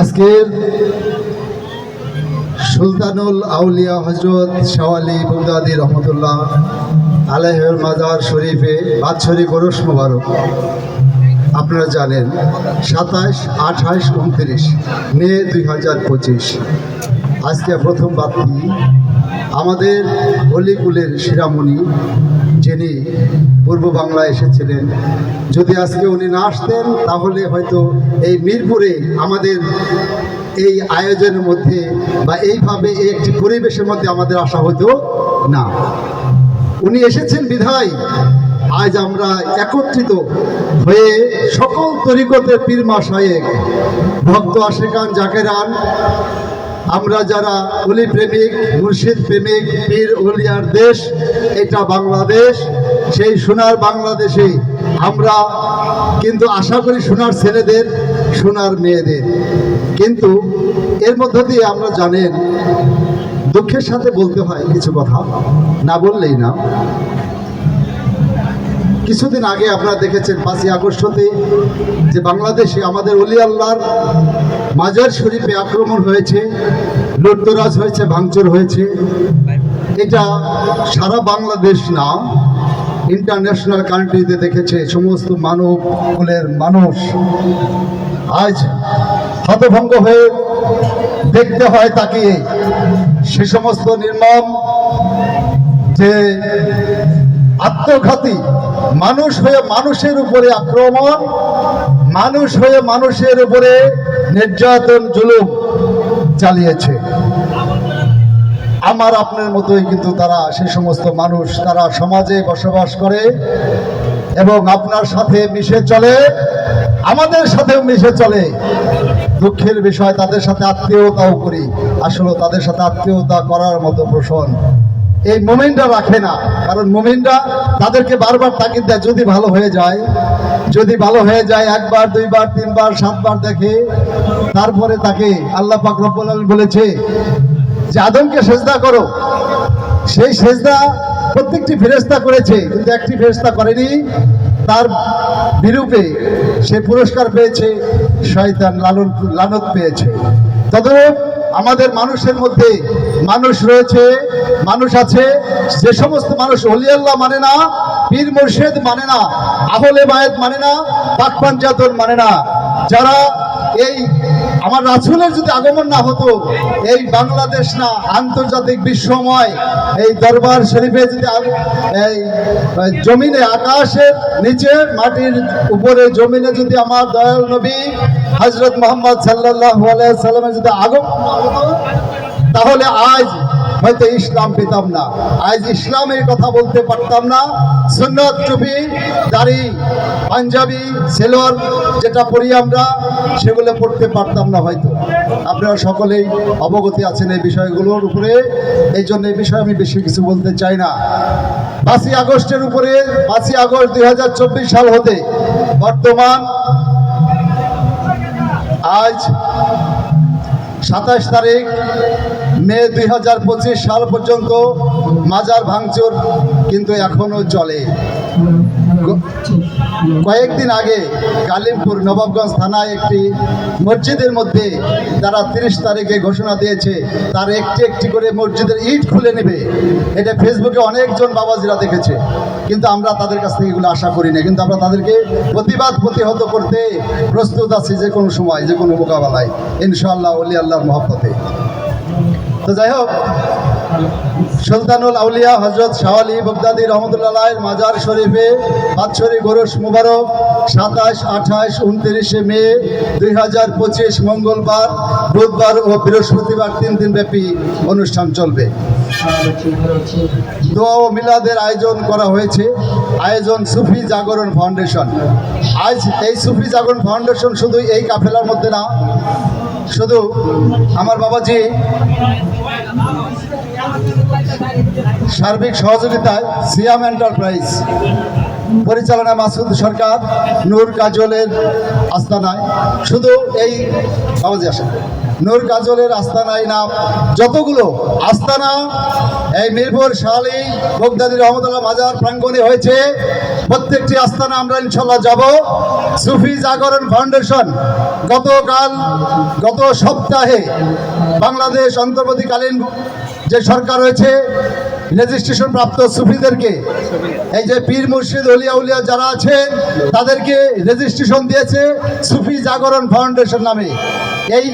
আজকের সুলতানুল আউলিয়া হজরত শাওয়ালি বুগদাদি রহমতুল্লাহ আলাহের মাজার শরীফে বাৎসরিক ওরস মোবারক। আপনারা জানেন, সাতাশ, আঠাশ, উনত্রিশ, মে দুই হাজার পঁচিশ। আজকে প্রথম বাপ্তি আমাদের অলিকুলের শিরামণি যিনি পূর্ব বাংলায় এসেছিলেন। যদি আজকে উনি না আসতেন, তাহলে হয়তো এই মিরপুরে আমাদের এই আয়োজনের মধ্যে বা এইভাবে এই একটি পরিবেশের মধ্যে আমাদের আসা হতো না। উনি এসেছেন বিধায়। আজ আমরা একত্রিত হয়ে সকল তরিকতের পীর মাসায়েক ভক্ত আশেকান জাকেরান আমরা যারা অলি প্রেমিক মুর্শিদ প্রেমিক, পীর অলিয়ার দেশ, এটা বাংলাদেশ, সেই সোনার বাংলাদেশে আমরা কিন্তু আশা করি সোনার ছেলেদের, সোনার মেয়েদের। কিন্তু এর মধ্য দিয়ে আমরা জানেন, দুঃখের সাথে বলতে হয় কিছু কথা, না বললেই না। কিছুদিন আগে আপনারা দেখেছেন পাঁচই আগস্টতে যে বাংলাদেশে আমাদের অলি আল্লাহর মাজার শরীফে আক্রমণ হয়েছে, লুটতরাজ হয়েছে, ভাঙচুর হয়েছে। এটা সারা বাংলাদেশ না ইন্টারন্যাশনাল কান্ট্রিতে দেখেছে, সমস্ত মানব কুলের মানুষ। আজ হতভঙ্গ হয়ে দেখতে হয় তাকে সে সমস্ত নির্মম যে আত্মঘাতী। মানুষ হয়ে মানুষের উপরে আক্রমণ, মানুষ হয়ে মানুষের উপরে নির্যাতন, জুলুম চালিয়েছে। আমার আপনার মতোই কিন্তু তারা, সে সমস্ত মানুষ তারা সমাজে বসবাস করে এবং আপনার সাথে মিশে চলে, আমাদের সাথেও মিশে চলে। দুঃখের বিষয়, তাদের সাথে আত্মীয়তাও করি। আসলে তাদের সাথে আত্মীয়তা করার মতো প্রশ্ন এই মোমেন্টটা রাখে না। কারণ মোমেন্টটা তাদেরকে বারবার তাগিদ দেয়, যদি ভালো হয়ে যায়, যদি ভালো হয়ে যায়, একবার, দুইবার, তিনবার, সাতবার দেখে, তারপরে তাকে আল্লাহ পাক রব্বুল আলামিন বলেছে যে, আদমকে সেজদা করো। সেই সেজদা প্রত্যেকটি ফেরেস্তা করেছে, কিন্তু একটি ফেরেস্তা করেনি। তার বিরূপে সে পুরস্কার পেয়েছে, শয়তান লালন লানত পেয়েছে। তদরূপ আমাদের মানুষের মধ্যে মানুষ রয়েছে, মানুষ আছে, যে সমস্ত মানুষ অলিয়াল্লাহ মানে না, পীর মুর্শেদ মানে না, আহলে বায়েদ মানে না পাক পাঞ্জাতন মানে না। যারা এই আমার রাসুলের যদি আগমন না হতো, এই বাংলাদেশ না, আন্তর্জাতিক বিশ্বময়, এই দরবার শরীফে যদি এই জমিনে, আকাশের নিচে, মাটির উপরে জমিনে যদি আমার দয়াল নবী হজরত মোহাম্মদ সাল্লাহ সাল্লামের যদি আগমন না হতো তাহলে আজ হয়তো ইসলাম পেতাম না। আজ ইসলামের কথা বলতে পারতাম না। সুন্নত টুপি, দাড়ি, পাঞ্জাবি, সেলোয়ার যেটা পড়ি আমরা, সেগুলো পড়তে পারতাম না হয়তো। আপনারা সকলেই অবগতি আছেন এই বিষয়গুলোর উপরে। এই জন্য এই বিষয়ে আমি বেশি কিছু বলতে চাই না। পাঁচই আগস্টের উপরে, পাঁচই আগস্ট দুই হাজার চব্বিশ সাল হতে বর্তমান আজ সাতাশ তারিখ মে দুই হাজার পঁচিশ সাল পর্যন্ত মাজার ভাঙচুর কিন্তু এখনও চলে। কয়েকদিন আগে কালিমপুর নবাবগঞ্জ থানায় একটি মসজিদের মধ্যে তারা তিরিশ তারিখে ঘোষণা দিয়েছে, তার একটি একটি করে মসজিদের ইট খুলে নেবে। এটা ফেসবুকে অনেকজন বাবাজিরা দেখেছে। কিন্তু আমরা তাদের কাছ থেকে এগুলো আশা করি না। কিন্তু আমরা তাদেরকে প্রতিবাদ প্রতিহত করতে প্রস্তুত আছি যে কোনো সময়, যে কোনো মোকাবেলায়। ইনশাআল্লাহ, অলি আল্লাহর মহব্বতে। তো যাই হোক সুলতানুল আউলিয়া হজরত শাওয়ালি বগদাদি রহমতুল্লাহ মাজার শরীফে বাৎসরিক গোরস মুবারক, সাতাশ, আঠাশ, উনত্রিশে মে দুই হাজার পঁচিশ মঙ্গলবার, বুধবার ও বৃহস্পতিবার তিন দিন ব্যাপী অনুষ্ঠান চলবে। দোয়া ও মিলাদের আয়োজন করা হয়েছে। আয়োজন সুফি জাগরণ ফাউন্ডেশন। আজ এই সুফি জাগরণ ফাউন্ডেশন শুধু এই কাফেলার মধ্যে না শুধু আমার বাবাজি সার্বিক সহযোগিতায় সিয়াম এন্টারপ্রাইজ পরিচালনা মাসুদ সরকার, নূর কাজলের আস্তানায়। শুধু এই, বাবাজি আসেন। নূর কাজলের আস্তানায় নাম যতগুলো আস্তানা এই মিরপুর, শালী, বগদাদি, রহমতুল্লাহ মাজার প্রাঙ্গণে হয়েছে, প্রত্যেকটি আস্তানা আমরা ইনশাল্লাহ যাব। সুফি জাগরণ ফাউন্ডেশন গতকাল, গত সপ্তাহে বাংলাদেশ অন্তর্বর্তীকালীন যে সরকার রয়েছে রেজিস্ট্রেশন প্রাপ্ত সুফিদেরকে, এই যে পীর মুর্শিদ উলিয়া উলিয়া যারা আছেন, তাদেরকে রেজিস্ট্রেশন দিয়েছে সুফি জাগরণ ফাউন্ডেশন নামে। এই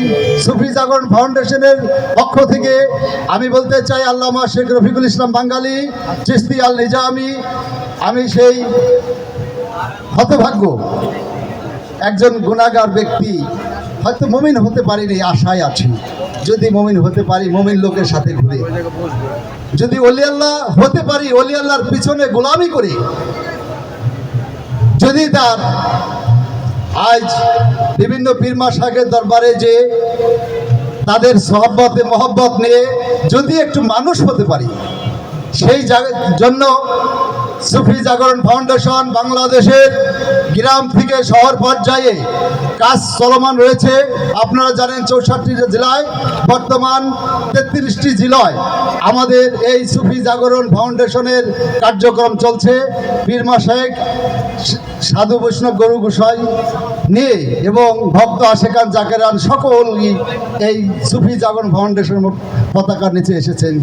সুফি জাগরণ ফাউন্ডেশনের পক্ষ থেকে আমি বলতে চাই, আল্লামা শেখ রফিকুল ইসলাম বাঙ্গালি চিস্তি আল নিজামি, আমি সেই হতভাগ্য, একজন গুণাগার ব্যক্তি, হয়তো মমিন হতে পারিনি, আশায় আছি। যদি মমিন হতে পারি, মমিন লোকের সাথে ঘুরে। যদি অলি আল্লাহ হতে পারি, অলি আল্লাহর পিছনে গোলামি করি, যদি তার আজ বিভিন্ন পীরমা শাহের দরবারে যে তাদের সহব্বতে, মহব্বত নিয়ে যদি একটু মানুষ হতে পারি, সেই জন্য সুফি জাগরণ ফাউন্ডেশন বাংলাদেশের গ্রাম থেকে শহর পর্যায়ে কাজ চলমান রয়েছে। আপনারা জানেন চৌষট্টি জেলায় বর্তমান তেত্রিশটি জেলায় আমাদের এই সুফি জাগরণ ফাউন্ডেশনের কার্যক্রম চলছে। পীরমা শেখ, সাধু বৈষ্ণব গরু গোসাই নিয়ে এবং ভক্ত আশেকান জাকেরান সকল এই সুফি জাগরণ ফাউন্ডেশন পতাকার নিচে এসেছেন।